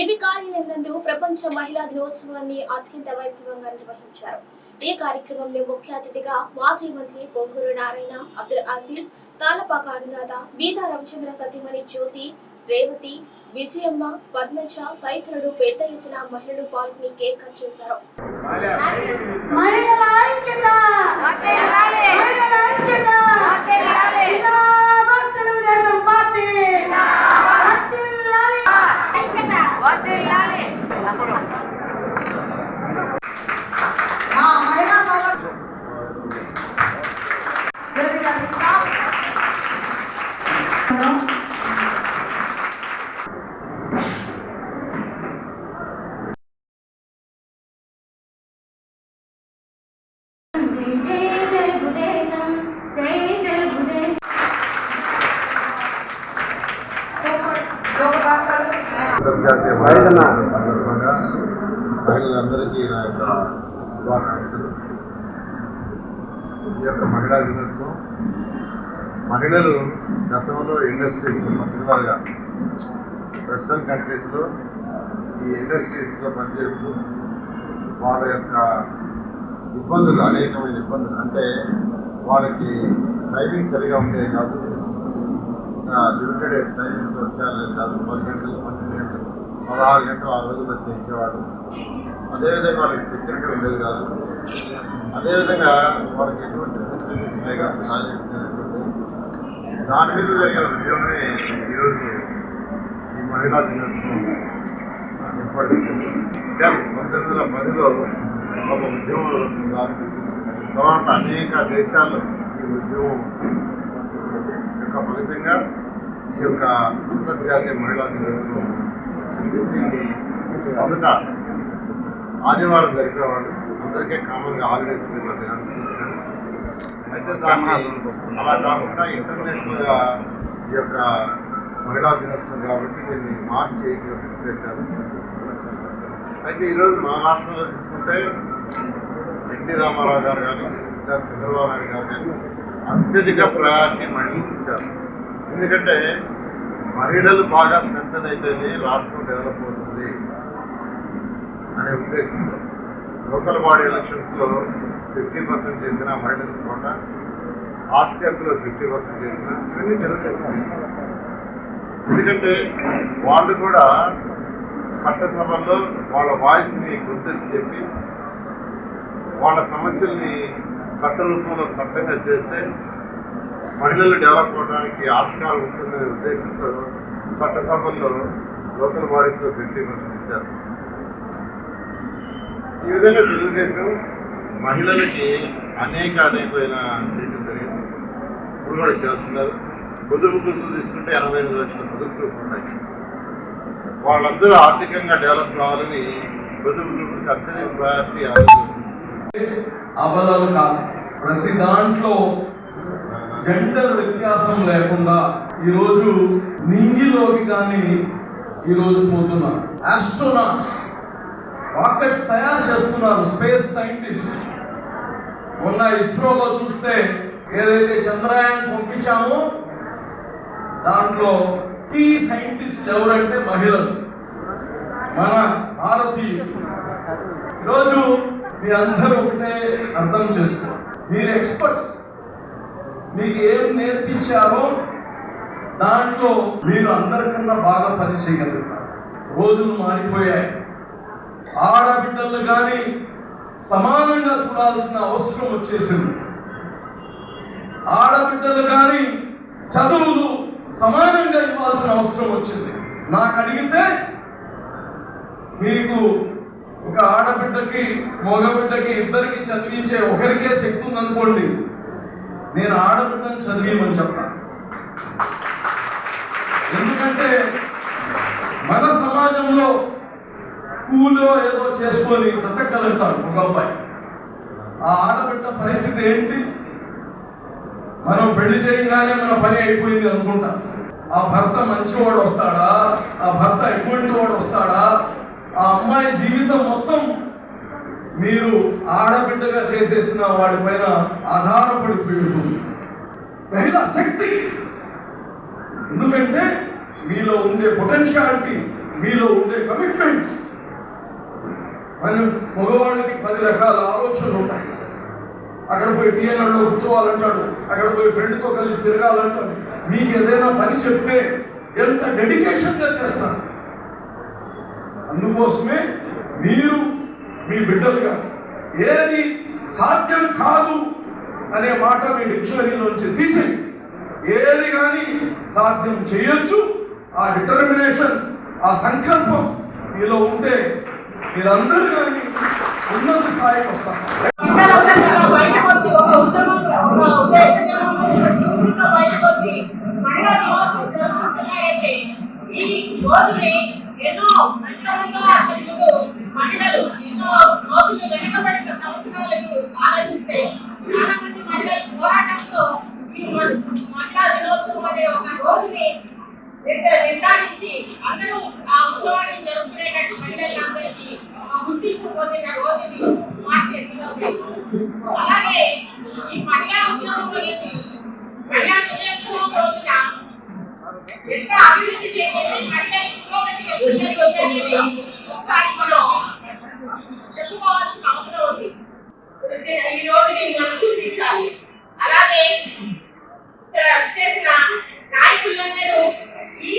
విడివి కార్యాలయం నందు ప్రపంచ మహిళా దినోత్సవాన్ని అత్యంత వైభవంగా నిర్వహించారు. ఈ కార్యక్రమంలో ముఖ్య అతిథిగా మాజీ మంత్రి పొంగూరు నారాయణ అబ్దుల్ అజీజ్ తాళపాక అనురాధ బీదా రవిచంద్ర సతీమణి జ్యోతి రేవతి విజయమ్మ పద్మజ తదితరులు పెద్ద ఎత్తున మహిళలు పాల్గొని కేక్ కట్ చేశారు. అంతర్జాతీయ సందర్భంగా మహిళలందరికీ నా యొక్క శుభాకాంక్షలు. ఈ యొక్క మహిళా దినోత్సవం మహిళలు గతంలో ఇండస్ట్రీస్లో పర్టికులర్గా వెస్ట్రన్ కంట్రీస్లో ఈ ఇండస్ట్రీస్లో పనిచేస్తూ వాళ్ళ యొక్క ఇబ్బందులు అనేకమైన ఇబ్బందులు. అంటే వాళ్ళకి టైమింగ్ సరిగా ఉండే కాదు. లిమిటెడ్ టైమింగ్స్ వచ్చేయాలి కాదు. పది గంటలు పన్నెండు గంటలు పదహారు గంటలు ఆ రోజుల్లో చేయించేవాడు అదేవిధంగా వాళ్ళకి సెక్యూరిటీ ఉండేది కాదు. అదేవిధంగా వాళ్ళకి ఎటువంటి ఫెసిలిటీస్ లేక ప్రాజెక్ట్స్ లేనటువంటి దాని మీద జరిగిన ఉద్యమమే ఈరోజు ఈ మహిళా దినోత్సవం ఏర్పడింది పంతొమ్మిది వందల పదిలో ఒక ఉద్యమం దాచి తర్వాత అనేక దేశాల్లో ఈ ఉద్యమం యొక్క ఫలితంగా ఈ యొక్క అంతర్జాతీయ మహిళా దినోత్సవం వచ్చింది. దీన్ని మొదట ఆదివారం జరిపేవాళ్ళు అందరికీ కామన్గా హాలిడేస్ ఉండేది అయితే దాన్ని అలా కాకుండా ఇంటర్నేషనల్గా ఈ యొక్క మహిళా దినోత్సవం కాబట్టి దీన్ని మార్చి ఫిక్స్ చేశారు అయితే ఈరోజు మా రాష్ట్రంలో తీసుకుంటే ఎన్టీ రామారావు గారు కానీ ఇంకా చంద్రబాబు నాయుడు గారు కానీ అత్యధిక ప్రయారిటీ మళ్ళీ ఇచ్చారు. ఎందుకంటే మహిళలు బాగా స్ట్రెంతన్ అయితేనే రాష్ట్రం డెవలప్ అవుతుంది అనే ఉద్దేశంతో లోకల్ బాడీ ఎలక్షన్స్లో ఫిఫ్టీ పర్సెంట్ చేసిన మహిళల కోట ఆస్తి ఫిఫ్టీ పర్సెంట్ చేసిన ఇవన్నీ తెలుగుదేశం చేసిన ఎందుకంటే వాళ్ళు కూడా చట్టసభల్లో వాళ్ళ వాయిస్ని గుర్తించి చెప్పి వాళ్ళ సమస్యల్ని చట్ట రూపంలో చట్టంగా చేస్తే మహిళలు డెవలప్ అవడానికి ఆస్కారం ఉంటుందనే ఉద్దేశంతో చట్టసభల్లో లోకల్ బాడీస్లో ఫిఫ్టీ పర్సెంట్ ఇచ్చారు ఈ విధంగా తెలుగుదేశం మహిళలకి అనేక అనేకమైన చేయడం జరిగింది. ఇప్పుడు కూడా చేస్తున్నారు. పొదుపు గుర్తులు తీసుకుంటే ఎనభై ఐదు లక్షల పొదుపు ఉన్నాయి. వాళ్ళందరూ ఆర్థికంగా డెవలప్ కావాలని పొదుపు అత్యధిక ప్రయారిటీ అబలాలు కాదు. ప్రతి దాంట్లో జెండర్ వ్యత్యాసం లేకుండా ఈరోజు నింగిలోకి కానీ ఈరోజు పోతున్నారు. ఆస్ట్రోనాట్స్ రాకెట్స్ తయారు చేస్తున్నారు స్పేస్ సైంటిస్ట్ మొన్న ఇస్రోలో చూస్తే ఏదైతే చంద్రయాన్ పంపించామో దాంట్లో ఈ సైంటిస్ట్ ఎవరంటే మహిళలు. మన భారతీయులు ఈరోజు మీ అందరూ ఒకటే అర్థం చేసుకోండి మీరు ఎక్స్పర్ట్స్ మీకు ఏం నేర్పించారో దాంట్లో మీరు అందరికన్నా బాగా పని చేయగలుగుతారు. రోజులు మారిపోయాయి. ఆడబిడ్డలు కానీ సమానంగా చూడాల్సిన అవసరం వచ్చేసింది. ఆడబిడ్డలు కానీ చదువులు సమానంగా ఇవ్వాల్సిన అవసరం వచ్చింది. నాకు అడిగితే మీకు ఒక ఆడబిడ్డకి మగబిడ్డకి ఇద్దరికి చదివించే ఒకరికే శక్తి ఉందనుకోండి నేను ఆడబిడ్డను చదివేయమని చెప్తాను ఎందుకంటే మన సమాజంలో కూలో ఏదో చేసుకొని బ్రతకగలుగుతాడు ఒక అబ్బాయి. ఆ ఆడబిడ్డ పరిస్థితి ఏంటి? మనం పెళ్ళి చేయగానే మన పని అయిపోయింది అనుకుంటాం ఆ భర్త మంచివాడు వస్తాడా? ఆ భర్త ఎటువంటి వాడు వస్తాడా? ఆ అమ్మాయి జీవితం మొత్తం మీరు ఆడబిడ్డగా చేసేసిన వాడిపైన ఆధారపడి పెడుతుంది మహిళా శక్తి ఎందుకంటే మీలో ఉండే పొటెన్షియాలిటీ మీలో ఉండే కమిట్మెంట్ మనం మగవాళ్ళకి పది రకాల ఆలోచనలు ఉంటాయి. అక్కడ పోయి టీఎన్ఆర్లో కూర్చోవాలంటాడు అక్కడ పోయి ఫ్రెండ్తో కలిసి తిరగాలంటాడు. మీకు ఏదైనా పని చెప్తే ఎంత డెడికేషన్గా చేస్తారు. అందుకోసమే మీరు మీ బిడ్డలుగా ఏది సాధ్యం కాదు అనే మాట మీ డిక్షనరీలోంచి తీసేయి ఏది కానీ సాధ్యం చేయొచ్చు. ఆ డిటర్మినేషన్ ఆ సంకల్పం మీలో ఉంటే మీరందరూ కానీ ఉన్నత స్థాయికి వస్తారు. బయటకు వచ్చి ఒక ఉద్యమంగా ఒక బయటకు వచ్చి మహిళా రోజు జరుపుకుంటున్నారంటే ఈ రోజుని ఎన్నో మంత్రముగా తెలుగు మహిళలు ఎన్నో రోజులు వెనుకబడిన సంవత్సరాలకు ఆలోచిస్తే చాలా మంది మహిళలు పోరాటంతో ఈ మహిళా దినోత్సవం అనే ఒక రోజుని నిర్ధారించి అందరూ ఆ ఉత్సవాన్ని జరుపుకునేటట్టు మహిళలందరికీ గుర్తింపు పొందిన రోజుని మార్చి ఎనిమిదవ అలాగే ఈ మహిళా అభివృద్ధి చెందింది. అంటే ఇంకొకటి ముందరికి ఒకసారి మనం చెప్పుకోవాల్సిన అవసరం ఉంది. ఈ రోజు నేను మనం గుర్తించాలి అలాగే ఇక్కడ చేసిన నాయకులందరూ ఈ